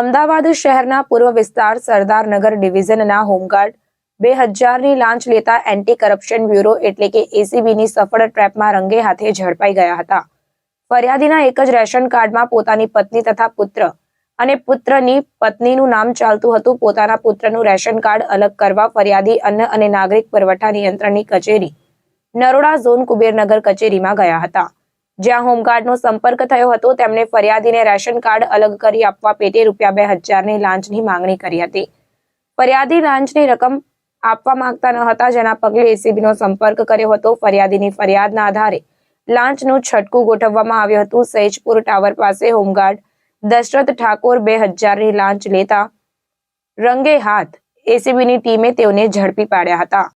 અમદાવાદ શહેરના પૂર્વ વિસ્તાર સરદારનગર ડિવિઝનના હોમગાર્ડ બે હજારની લાંચ લેતા એન્ટી કરપ્શન બ્યુરો એટલે કે એસીબીની સફળ ટ્રેપમાં રંગે હાથે ઝડપાઈ ગયા હતા. ફરિયાદીના એક જ રેશન કાર્ડમાં પોતાની પત્ની તથા પુત્ર અને પુત્રની પત્નીનું નામ ચાલતું હતું. પોતાના પુત્રનું રેશન કાર્ડ અલગ કરવા ફરિયાદી અન્ન અને નાગરિક પુરવઠા નિયંત્રણની કચેરી નરોડા ઝોન કુબેરનગર કચેરીમાં ગયા હતા. જ્યાં હોમગાર્ડનો સંપર્ક થયો હતો, તેમણે ફરિયાદીને રેશન કાર્ડ અલગ કરી આપવા પેટે રૂપિયા બે હજારની લાંચની માંગણી કરી હતી. ફરિયાદી લાંચની રકમ આપવા માંગતા ન હતા, જેના પગલે એસીબીનો સંપર્ક કર્યો હતો. ફરિયાદીની ફરિયાદના આધારે લાંચનું છટકું ગોઠવવામાં આવ્યું હતું. સૈજપુર ટાવર પાસે હોમગાર્ડ દશરથ ઠાકોર બે હજારની લાંચ લેતા રંગે હાથ એસીબીની ટીમે તેઓને ઝડપી પાડ્યા હતા.